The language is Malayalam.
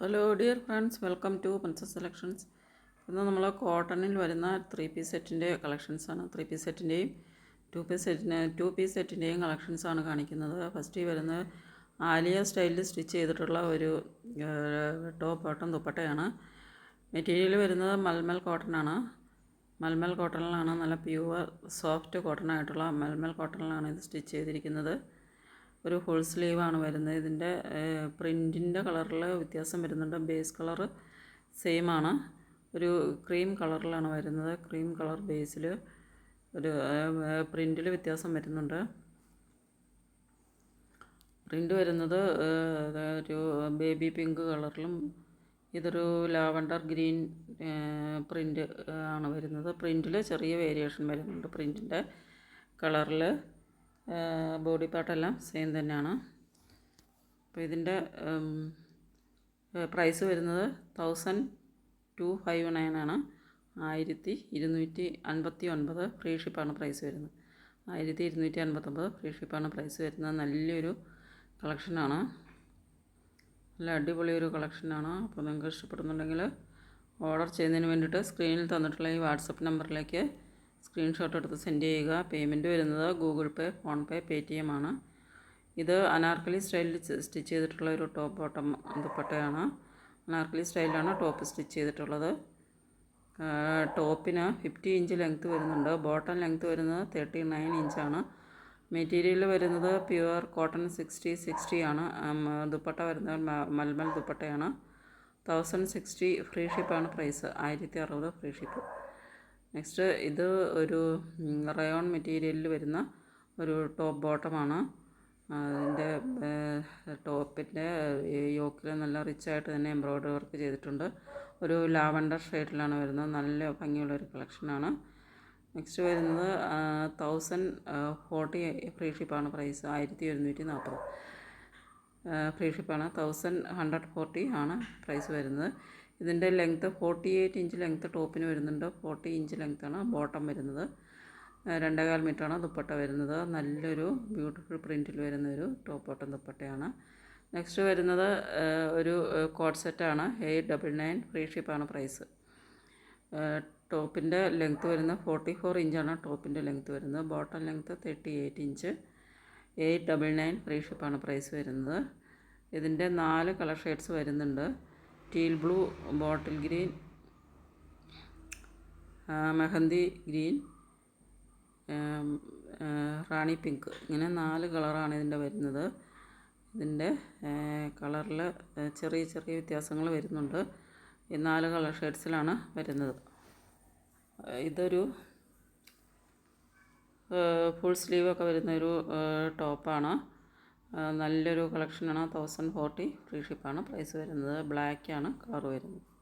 Hello dear friends welcome to princess selections ഇന്ന് നമ്മൾ കോട്ടണിൽ വരുന്ന ത്രീ പീസ് സെറ്റിന്റെ കളക്ഷൻസാണ് ത്രീ പീസ് സെറ്റിന്റെയും ടു പീസ് സെറ്റിന് ടു പീസ് സെറ്റിന്റെയും കളക്ഷൻസാണ് കാണിക്കുന്നത്. ഫസ്റ്റ് വരുന്നത് ആലിയ സ്റ്റൈലിൽ സ്റ്റിച്ച് ചെയ്തിട്ടുള്ള ഒരു ടോപ്പ് ബോട്ടം ദുപ്പട്ടയാണ്. മെറ്റീരിയൽ വരുന്നത് മൽമൽ കോട്ടൺ ആണ്. മൽമൽ കോട്ടണിലാണ് നല്ല പ്യുവർ സോഫ്റ്റ് കോട്ടൺ ആയിട്ടുള്ള മൽമൽ കോട്ടണിലാണ് ഇത് സ്റ്റിച്ച് ചെയ്തിരിക്കുന്നത്. ഒരു ഫുൾ സ്ലീവാണ് വരുന്നത്. ഇതിന്റെ പ്രിന്റിന്റെ കളറിൽ വ്യത്യാസം വരുന്നുണ്ട്. ബേസ് കളർ സെയിം ആണ്. ഒരു ക്രീം കളറിലാണ് വരുന്നത്. ക്രീം കളർ ബേസിൽ ഒരു പ്രിന്റിൽ വ്യത്യാസം വരുന്നുണ്ട്. പ്രിന്റ് വരുന്നത് ഒരു ബേബി പിങ്ക് കളറിലും ഇതൊരു ലാവണ്ടർ ഗ്രീൻ പ്രിന്റ് ആണ് വരുന്നത്. പ്രിന്റിൽ ചെറിയ വേരിയേഷൻ വരുന്നുണ്ട്. പ്രിന്റിന്റെ കളറിൽ ബോഡി പാർട്ടെല്ലാം സെയിം തന്നെയാണ്. അപ്പോൾ ഇതിന്റെ പ്രൈസ് വരുന്നത് തൗസൻഡ് ടു ഫൈവ് നയൻ ആണ്. ആയിരത്തി ഇരുന്നൂറ്റി അൻപത്തി ഒൻപത് ഫ്രീ ഷിപ്പാണ് പ്രൈസ് വരുന്നത്. ആയിരത്തി ഇരുന്നൂറ്റി അൻപത്തൊമ്പത് ഫ്രീ ഷിപ്പാണ് പ്രൈസ് വരുന്നത്. നല്ലൊരു കളക്ഷനാണ്. നല്ല അടിപൊളി ഒരു കളക്ഷനാണ്. അപ്പോൾ നിങ്ങൾക്ക് ഇഷ്ടപ്പെടുന്നുണ്ടെങ്കിൽ ഓർഡർ ചെയ്യുന്നതിന് വേണ്ടിയിട്ട് സ്ക്രീനിൽ തന്നിട്ടുള്ള ഈ വാട്സപ്പ് നമ്പറിലേക്ക് സ്ക്രീൻഷോട്ട് എടുത്ത് സെൻഡ് ചെയ്യുക. പേയ്മെന്റ് വരുന്നത് Google Pay PhonePe Paytm ആണ്. ഇത് അനാർക്കലി സ്റ്റൈലിൽ സ്റ്റിച്ച് ചെയ്തിട്ടുള്ള ഒരു ടോപ്പ് ബോട്ടം ദുപ്പട്ടയാണ്. അനാർക്കലി സ്റ്റൈലിലാണ് ടോപ്പ് സ്റ്റിച്ച് ചെയ്തിട്ടുള്ളത്. ടോപ്പിന് ഫിഫ്റ്റി ഇഞ്ച് ലെങ്ത്ത് വരുന്നുണ്ട്. ബോട്ടം ലെങ്ത്ത് വരുന്നത് തേർട്ടി നയൻ ഇഞ്ചാണ് മെറ്റീരിയൽ വരുന്നത് പ്യുവർ കോട്ടൺ സിക്സ്റ്റി സിക്സ്റ്റി ആണ്. ദുപ്പട്ട വരുന്നത് മൽമൽ ദുപ്പട്ടയാണ്. തൗസൻഡ് സിക്സ്റ്റി ഫ്രീ ഷിപ്പാണ് പ്രൈസ് ആയിരത്തി അറുപത് ഫ്രീ ഷിപ്പ് നെക്സ്റ്റ് ഇത് ഒരു റയോൺ മെറ്റീരിയലിൽ വരുന്ന ഒരു ടോപ്പ് ബോട്ടമാണ്. അതിന്റെ ടോപ്പിന്റെ യോക്കിൽ നല്ല റിച്ചായിട്ട് തന്നെ എംബ്രോയ്ഡറി വർക്ക് ചെയ്തിട്ടുണ്ട്. ഒരു ലാവണ്ടർ ഷെയ്ഡിലാണ് വരുന്നത്. നല്ല ഭംഗിയുള്ളൊരു കളക്ഷനാണ്. നെക്സ്റ്റ് വരുന്നത് തൗസൻഡ് ഫോർട്ടി ഫ്രീ ഷിപ്പാണ് പ്രൈസ്. ആയിരത്തി ഒരുന്നൂറ്റി നാൽപ്പത്. ഫ്രീ ഷിപ്പാണ്. തൗസൻഡ് ഹൺഡ്രഡ് ഫോർട്ടി ആണ് പ്രൈസ് വരുന്നത്. ഇതിന്റെ length forty eight inch length ടോപ്പിന് വരുന്നുണ്ട് ഫോർട്ടി ഇഞ്ച് ലെങ്ത്താണ് ബോട്ടം വരുന്നത്. രണ്ടേകാൽ മീറ്ററാണ് ദുപ്പട്ട വരുന്നത്. നല്ലൊരു ബ്യൂട്ടിഫുൾ പ്രിന്റിൽ വരുന്ന ഒരു ടോപ്പ് ബോട്ടം ദുപ്പട്ടയാണ്. നെക്സ്റ്റ് വരുന്നത് ഒരു കോഡ് സെറ്റാണ് എയ്റ്റ് ഡബിൾ നയൻ ഫ്രീ ഷിപ്പാണ് പ്രൈസ് ടോപ്പിന്റെ ലെങ്ത്ത് വരുന്നത് ഫോർട്ടി ഫോർ ഇഞ്ചാണ് ടോപ്പിന്റെ ലെങ്ത്ത് വരുന്നത്. Bottom length thirty eight inch eight double nine free ഷിപ്പാണ് price വരുന്നത്. ഇതിന്റെ നാല് കളർ ഷെയ്ഡ്സ് വരുന്നുണ്ട്. Teal blue bottle green mehndi green rani pink. ഇങ്ങനെ നാല് കളറാണ് ഇതിന്റെ വരുന്നത്. ഇതിന്റെ കളറിൽ ചെറിയ ചെറിയ വ്യത്യാസങ്ങൾ വരുന്നുണ്ട്. ഈ നാല് കളർ ഷെയ്ഡ്സിലാണ് വരുന്നത്. ഇതൊരു ഫുൾ സ്ലീവൊക്കെ വരുന്ന ഒരു ടോപ്പാണ്. നല്ലൊരു കളക്ഷനാണ് തൗസൻഡ് ഫോർട്ടി. ഫ്രീ ഷിപ്പാണ്. പ്രൈസ് വരുന്നത് ബ്ലാക്കാണ്. കളർ വരുന്നത്.